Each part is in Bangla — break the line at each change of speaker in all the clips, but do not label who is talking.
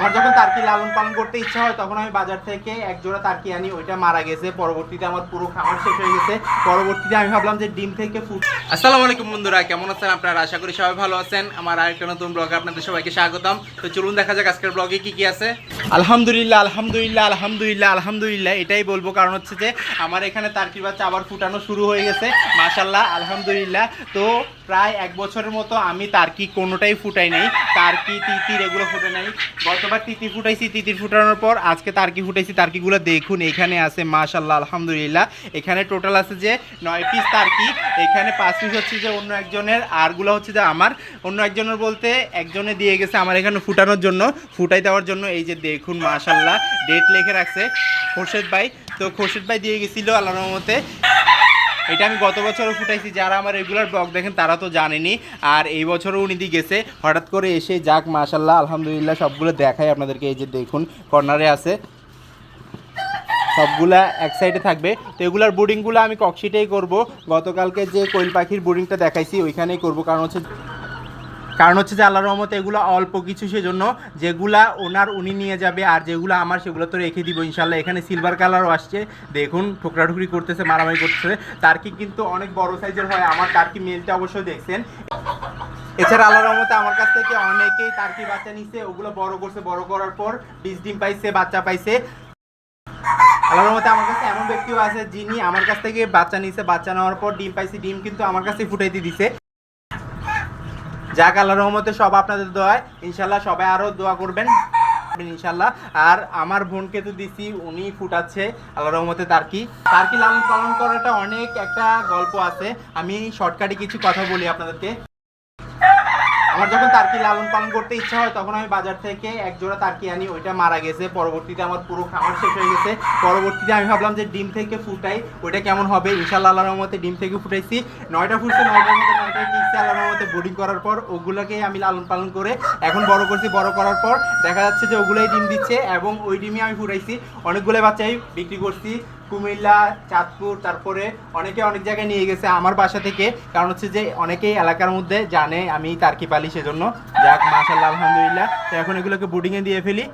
আমার যখন তার্কি লালন পালন করতে ইচ্ছা হয়, তখন আমি বাজার থেকে এক জোড়া তার্কি আনি, ওইটা মারা গেছে। পরবর্তীতে আমার পুরো খামার শেষ হয়ে গেছে। পরবর্তীতে আমি ভাবলাম যে ডিম থেকে ফুট
আসসালামু আলাইকুম বন্ধুরা, কেমন আছেন আপনারা? আশা করি সবাই ভালো আছেন। আমার আরেকটা নতুন ব্লগে আপনাদের সবাইকে স্বাগতম। তো চলুন দেখা যাক আজকের ব্লগে কি কি আছে।
আলহামদুলিল্লাহ আলহামদুলিল্লাহ আলহামদুলিল্লাহ আলহামদুলিল্লাহ, এটাই বলব। কারণ হচ্ছে যে, আমার এখানে তার্কির বাচ্চা আবার ফুটানো শুরু হয়ে গেছে। মাশাল্লাহ আলহামদুলিল্লাহ। তো প্রায় এক বছরের মতো আমি তার্কি কোনোটাই ফুটাই নাই। তার্কি তিতির এগুলো ফুটে নাই। গতবার তিতি ফুটাইছি তিতির ফুটানোর পর আজকে তার্কি ফুটাইছি, তার্কিগুলো দেখুন, এখানে আছে মাশাল্লাহ আলহামদুলিল্লাহ। এখানে টোটাল আছে যে নয় পিস তার্কি, এখানে পাঁচ পিস হচ্ছে যে অন্য একজনের, আরগুলো হচ্ছে যে আমার। অন্য একজনের বলতে একজনে দিয়ে গেছে আমার এখানে ফুটানোর জন্য, ফুটাই দেওয়ার জন্য, এই যে দেখুন মাশাল্লাহ ডেট লেখে রাখছে। খোরশেদ ভাই, তো খোরশেদ ভাই দিয়ে গেছিল আল্লাহ রহমতে। এটা আমি গত বছরও ফুটাইছি, যারা আমার রেগুলার ব্লগ দেখেন তারা তো জানেনি আর এই বছরও উনি দিয়ে গেছে, হঠাৎ করে এসে যাক মাশাল্লাহ আলহামদুলিল্লাহ, সবগুলো দেখাই আপনাদেরকে, এই যে দেখুন, কর্নারে আছে। সবগুলা এক সাইডে থাকবে। তো এগুলার বোর্ডিংগুলো আমি ককশিটেই করব। গতকালকে যে কোয়েল পাখির বোর্ডিংটা দেখাইছি, ওইখানেই করব। কারণ হচ্ছে কারণ হচ্ছে যে আল্লাহর রহমতে এগুলো অল্প কিছু সেজন্য যেগুলা ওনার উনি নিয়ে যাবে আর যেগুলো আমার সেগুলো তো রেখে দিব ইনশাল্লাহ এখানে সিলভার কালারও আসছে। দেখুন ঠোকরাঠুকরি করতেছে, মারামারি করতেছে। টার্কি কিন্তু অনেক বড় সাইজের হয়, আমার টার্কি মেলটা অবশ্যই দেখছেন। এছাড়া আল্লাহর রহমতে আমার কাছ থেকে অনেকেই টার্কি বাচ্চা নিছে, ওগুলো বড় করছে, বড় করার পর বীজ ডিম পাইছে, বাচ্চা পাইছে। আল্লাহর রহমতে আমার কাছে এমন ব্যক্তিও আছে যিনি আমার কাছ থেকে বাচ্চা নিছে, বাচ্চা নেওয়ার পর ডিম পাইছে, ডিম কিন্তু আমার কাছে ফুটাইতে দিছে। যাক আল্লাহ রহমতে সব আপনাদের দোয়া ইনশাল্লাহ সবাই আরও দোয়া করবেন। ইনশাল্লাহ। আর আমার বোনকে তো দিছি, উনি ফুটাচ্ছে। আল্লাহ রহমতে তার কি? তার কি লালন পালন করাটা অনেক একটা গল্প আছে। আমি শর্টকাটে কিছু কথা বলি আপনাদেরকে। আমার যখন তার্কি লালন পালন করতে ইচ্ছা হয়, তখন আমি বাজার থেকে এক জোড়া তার্কি আনি, ওইটা মারা গেছে। পরবর্তীতে আমার পুরো খামার শেষ হয়ে গেছে। পরবর্তীতে আমি ভাবলাম যে ডিম থেকে ফুটাই, ওইটা কেমন হবে? ইনশাল্লাহ আল্লাহর রহমতে ডিম থেকে ফুটাইছি। নয়টা ফুটছে, নয়টার মধ্যে নয়টা টিকছে আল্লাহর মতে বোর্ডিং করার পর ওগুলোকে আমি লালন পালন করে এখন বড় করছি। বড় করার পর দেখা যাচ্ছে যে ওগুলোই ডিম দিচ্ছে এবং ওই ডিমই আমি ফুটাইছি। অনেকগুলো বাচ্চাই বিক্রি করছি। কুমিল্লা, চাঁদপুর, তারপরে অনেকে অনেক জায়গায় নিয়ে গেছে আমার বাসা থেকে। কারণ হচ্ছে যে অনেকেই এলাকার মধ্যে জানে আমি তার্কি পালি সেজন্য। যাক মাশাল্লাহ আলহামদুলিল্লাহ। তো এখন এগুলোকে বুডিংয়ে দিয়ে ফেলি।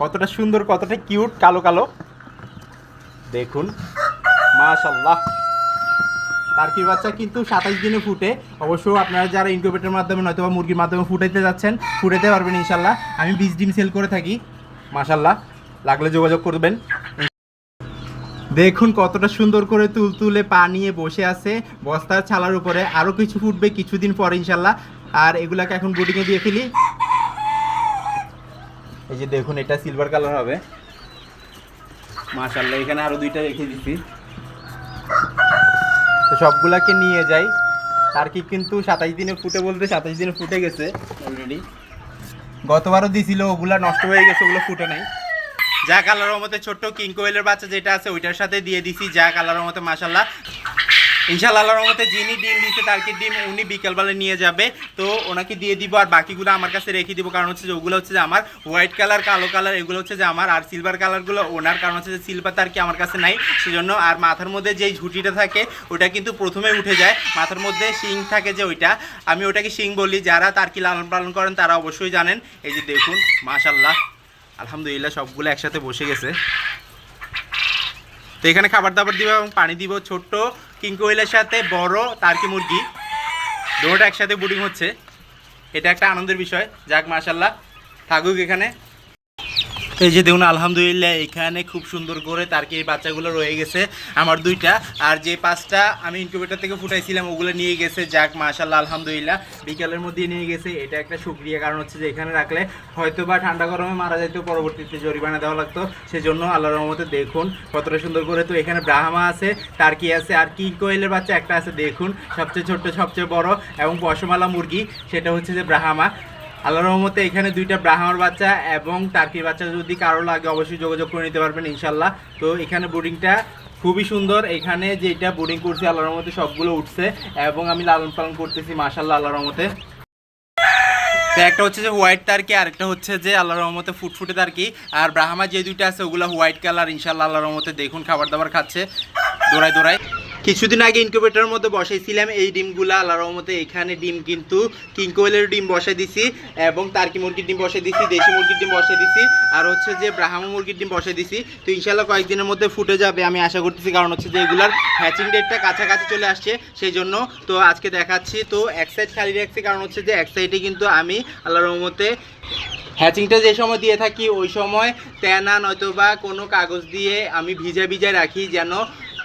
কতটা সুন্দর, কতটা কিউট কালো কালো। দেখুন মাশাল্লাহ টার্কির বাচ্চা কিন্তু সাতাইশ দিনে ফুটে। অবশ্য আপনারা যারা ইনকিউবেটরের মাধ্যমে নয়তো বা মুরগির মাধ্যমে ফুটাইতে যাচ্ছেন, ফুটাইতে পারবেন ইনশাল্লাহ আমি বিশ ডিম সেল করে থাকি মাশাল্লাহ লাগলে যোগাযোগ করবেন। দেখুন কতটা সুন্দর করে তুলতুলে পা নিয়ে বসে আছে। বস্তার ছালার উপরে আরও কিছু ফুটবে কিছুদিন পরে ইনশাল্লাহ। আর এগুলাকে এখন বুটিংয়ে দিয়ে ফেলি। এই যে দেখুন, এটা সিলভার কালার হবে। মাশাল্লাহ এখানে আরও দুইটা রেখে দিচ্ছি তো সবগুলাকে নিয়ে যাই। তার কি কিন্তু সাতাইশ দিনে ফুটে বলতে সাতাইশ দিনে ফুটে গেছে অলরেডি গতবারও দিছিল, ওগুলা নষ্ট হয়ে গেছে, ওগুলো ফুটে নাই। যা কালার মতে ছোট্ট কিং কোয়েলের বাচ্চা যেটা আছে ওইটার সাথে দিয়ে দিছি। যা কালার মতে মাসাল্লাহ ইনশাল্লাহ আল্লাহর রহমতে যিনি ডিম দিচ্ছে তার কি ডিম উনি বিকেলবেলা নিয়ে যাবে। তো ওনাকে দিয়ে দিব আর বাকিগুলো আমার কাছে রেখে দিব। কারণ হচ্ছে যে ওগুলো হচ্ছে যে আমার হোয়াইট কালার কালো কালার এগুলো হচ্ছে যে আমার আর সিলভার কালারগুলো ওনার। কারণ হচ্ছে যে সিলভার তার কি আমার কাছে নাই। সেজন্য আর মাথার মধ্যে যেই ঝুঁটিটা থাকে, ওটা কিন্তু প্রথমে উঠে যায়। মাথার মধ্যে শিং থাকে যে ওইটা। আমি ওটাকে শিং বলি। যারা তার কি লালন পালন করেন তারা অবশ্যই জানেন। এই যে দেখুন মাশাল্লাহ আলহামদুলিল্লাহ, সবগুলো একসাথে বসে গেছে। তো এখানে খাবার দাবার দিব এবং পানি দিব ছোট্ট কিংকোয়েলের সাথে, বড় তার্কি মুরগি। দুটোটা একসাথে বুডিং হচ্ছে। এটা একটা আনন্দের বিষয়। যাক মাশাল্লাহ থাকুক এখানে। এই যে দেখুন, আলহামদুলিল্লাহ, এখানে খুব সুন্দর করে তার্কি এই বাচ্চাগুলো রয়ে গেছে, আমার দুইটা। আর যে পাঁচটা আমি ইনকিউবেটর থেকে ফুটাইছিলাম, ওগুলো নিয়ে গেছে, যাক মাশাল্লাহ আলহামদুলিল্লাহ, বিকালের মধ্যে নিয়ে গেছে। এটা একটা সুক্রিয়া, কারণ হচ্ছে যে এখানে রাখলে হয়তো বা ঠান্ডা গরমে মারা যাইতো পরবর্তীতে জরিমানা দেওয়া লাগতো। সেজন্য আল্লাহর রহমতে দেখুন, কতটা সুন্দর করে তো এখানে ব্রাহ্মা আছে টার্কি আছে, আর কি কোয়েলের বাচ্চা একটা আছে, দেখুন, সবচেয়ে ছোট্ট, সবচেয়ে বড়, এবং পশমালা মুরগি, সেটা হচ্ছে যে ব্রাহ্মা। আল্লাহ রহমতে এখানে দুইটা ব্রাহ্মার বাচ্চা এবং টার্কির বাচ্চা যদি কারও লাগে অবশ্যই যোগাযোগ করে নিতে পারবেন ইনশাল্লাহ তো এখানে বোর্ডিংটা খুবই সুন্দর। এখানে যেটা বোর্ডিং করছি, আল্লাহর রহমতে সবগুলো উঠছে এবং আমি লালন পালন করতেছি মাশাল্লাহ আল্লাহর রহমতে। একটা হচ্ছে যে হোয়াইট তারকি আর একটা হচ্ছে যে আল্লাহর রহমতে ফুটফুটে তারকি আর ব্রাহ্মা যে দুইটা আছে, ওগুলো হোয়াইট কালার ইনশাল্লাহ আল্লাহর রহমতে দেখুন, খাবার দাবার খাচ্ছে। দৌড়ায় দৌড়ায়। কিছুদিন আগে ইনকিউবেটরের মধ্যে বসাইছিলাম, এই ডিমগুলা, আল্লাহর রহমতে এখানে ডিম কিন্তু কিংকোয়েলের ডিম বসে দিছি এবং টার্কি মুরগির ডিম বসে দিছি, দেশি মুরগির ডিম বসে দিছি, আর হচ্ছে যে ব্রাহ্মা মুরগির ডিম বসে দিছি। তো ইনশাল্লাহ কয়েকদিনের মধ্যে ফুটে যাবে, আমি আশা করতেছি, কারণ হচ্ছে যে এগুলার হ্যাচিং ডেটটা কাছাকাছি চলে আসছে সেই জন্য তো আজকে দেখাচ্ছি, তো এক সাইড খালি রাখছি, কারণ হচ্ছে যে এক সাইডে কিন্তু আমি আল্লাহর রহমতে হ্যাচিংটা যে সময় দিয়ে থাকি, ওই সময় তেনা নয়তোবা কোনো কাগজ দিয়ে আমি ভিজা ভিজা রাখি, যেন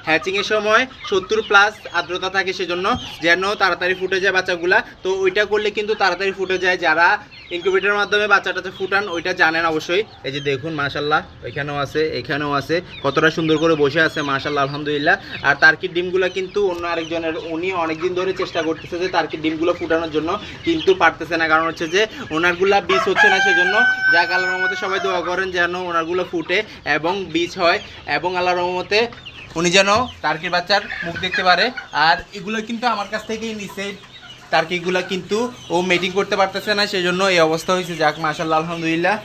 হ্যাচিংয়ের সময় সত্তর প্লাস আর্দ্রতা থাকে সেজন্য যেন তাড়াতাড়ি ফুটে যায় বাচ্চাগুলা। তো ওইটা করলে কিন্তু তাড়াতাড়ি ফুটে যায় যারা ইনকিউবেটরের মাধ্যমে বাচ্চাটাতে ফুটান, ওইটা জানেন অবশ্যই। এই যে দেখুন মাশাল্লাহ এখানেও আছে এখানেও আছে। কতটা সুন্দর করে বসে আছে মাশাল্লাহ আলহামদুলিল্লাহ। আর তার্কির ডিমগুলো কিন্তু অন্য আরেকজনের, উনি অনেকদিন ধরে চেষ্টা করতেছে যে তার্কির ডিমগুলো ফুটানোর জন্য, কিন্তু পারতেছে না। কারণ হচ্ছে যে ওনারগুলা বীজ হচ্ছে না সেজন্য যাক, আল্লাহর রহমতে সবাই দোয়া করেন যেন ওনারগুলো ফুটে এবং বীজ হয়। এবং আল্লাহ রহমতে উনি যেন টার্কির বাচ্চার মুখ দেখতে পারে। আর এগুলো কিন্তু আমার কাছ থেকেই নিছে। টার্কিগুলো কিন্তু ও মেটিং করতে পারতেছে না সেই জন্য এই অবস্থা হয়েছে। যাক মাসাল্লাহ আলহামদুলিল্লাহ।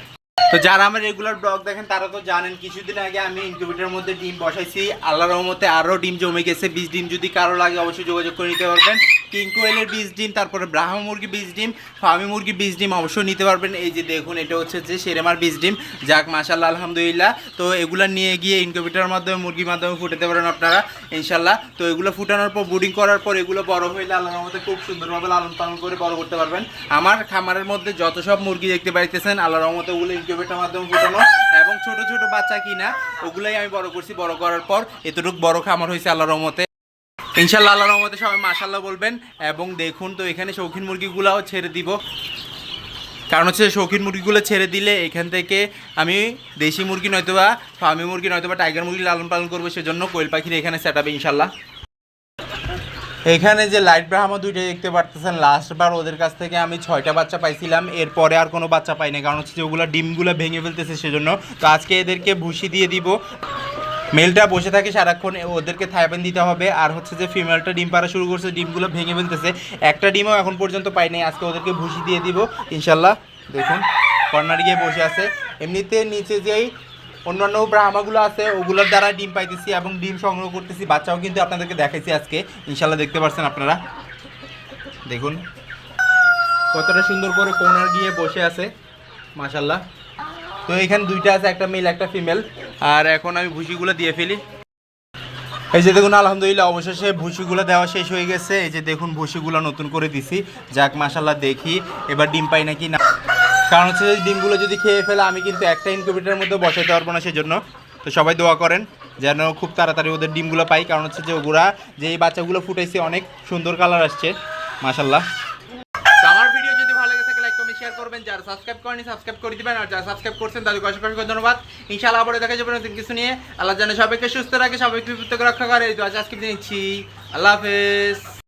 তো যারা আমার রেগুলার ব্লগ দেখেন, তারা তো জানেন, কিছুদিন আগে আমি ইনকিউবেটরের মধ্যে ডিম বসাইছি। আল্লাহর রহমতে আরও ডিম জমে গেছে। বীজ ডিম যদি কারও লাগে, অবশ্যই যোগাযোগ করে নিতে পারবেন। কিংকোয়েলের বীজ ডিম, তারপরে ব্রাহ্মা মুরগি বীজ ডিম ফার্মি মুরগি বীজ ডিম অবশ্যই নিতে পারবেন। এই যে দেখুন, এটা হচ্ছে যে সেরেমার বীজ ডিম। যাক মাশাল্লাহ আলহামদুলিল্লাহ। তো এগুলো নিয়ে গিয়ে ইনকিউবেটরের মাধ্যমে মুরগির মাধ্যমে ফুটাতে পারেন আপনারা ইনশাল্লাহ তো এগুলো ফুটানোর পর বুডিং করার পর এগুলো বড় হইলে আল্লাহর মধ্যে খুব সুন্দরভাবে লালন পালন করে বড় করতে পারবেন। আমার খামারের মধ্যে যত সব মুরগি দেখতে পাইতেছেন, আল্লাহর রহমতে ওগুলো ইনকিউবেটরের মাধ্যমে ফুটানো এবং ছোট ছোট বাচ্চা কিনা, ওগুলাই আমি বড় করছি, বড় করার পর এতটুকু বড় খামার হয়েছে আল্লাহর রহমতে। ইনশাল্লাহ আল্লাহর রহমতে সবাই মাশাল্লাহ বলবেন। এবং দেখুন তো, এখানে শৌখিন মুরগিগুলাও ছেড়ে দিব। কারণ হচ্ছে শৌখিন মুরগিগুলো ছেড়ে দিলে এখান থেকে আমি দেশি মুরগি নয়তোবা ফার্মি মুরগি নয়তোবা টাইগার মুরগি লালন পালন করব, সেজন্য কোয়েল পাখির এখানে সেট হবে ইনশাল্লাহ এখানে যে লাইট ব্রাহ্মা দুইটা দেখতে পারতেছেন লাস্ট বার ওদের কাছ থেকে আমি ছয়টা বাচ্চা পাইছিলাম, এরপরে আর কোনো বাচ্চা পাইনি, কারণ হচ্ছে যে ওগুলো ডিমগুলো ভেঙে ফেলতেছে সেজন্য। তো আজকে এদেরকে ভুসি দিয়ে দিব। মেলটা বসে থাকে সারাক্ষণ ওদেরকে থাইবেন দিতে হবে, আর হচ্ছে যে ফিমেলটা ডিম পাড়া শুরু করছে, ডিমগুলো ভেঙে ফেলতেছে। একটা ডিমও এখন পর্যন্ত পাইনি আজকে ওদেরকে ভুসি দিয়ে দিব। ইনশাল্লাহ, দেখুন, কর্নার গিয়ে বসে আছে। এমনিতে নিচে যেই অন্যান্য ব্রাহ্মাগুলো আছে, ওগুলোর দ্বারা ডিম পাইতেছি এবং ডিম সংগ্রহ করতেছি। বাচ্চাও কিন্তু আপনাদেরকে দেখাইছি আজকে। ইনশাল্লাহ দেখতে পাচ্ছেন আপনারা। দেখুন। কতটা সুন্দর করে কোনার গিয়ে বসে আছে। মাশাল্লাহ। তো এখানে দুইটা আছে, একটা মেল একটা ফিমেল আর এখন আমি ভুসিগুলো দিয়ে ফেলি। এই যে দেখুন, আলহামদুলিল্লাহ, অবশেষে ভুসিগুলো দেওয়া শেষ হয়ে গেছে। এই যে দেখুন ভুসিগুলো নতুন করে দিছি। যাক, মাশাল্লাহ, দেখি। এবার ডিম পাই নাকি না? কারণ হচ্ছে যে ডিমগুলো যদি খেয়ে ফেলে, আমি কিন্তু একটা ইনকিউবেটারের মধ্যে বসাতে পারব না সেজন্য। তো সবাই দোয়া করেন যেন খুব তাড়াতাড়ি ওদের ডিমগুলো পাই। কারণ হচ্ছে যে ওগুলা, যে এই বাচ্চাগুলো ফুটাইছে, অনেক সুন্দর কালার আসছে। মাশাল্লাহ তো আমার ভিডিও যদি ভালো লেগে থাকে লাইক কমেন্ট শেয়ার করবেন। যারা সাবস্ক্রাইব করেনি সাবস্ক্রাইব করে দিবেন। আর যারা সাবস্ক্রাইব করছেন, তাদেরকে অসংখ্য ধন্যবাদ। ইনশাআল্লাহ আবার দেখা যাবে নতুন কিছু নিয়ে। আল্লাহ জানে সবাইকে সুস্থ রাখে, সবাইকে বিপদ রক্ষা করে। এই তো আজকে দিচ্ছি। আল্লাহ হাফেজ।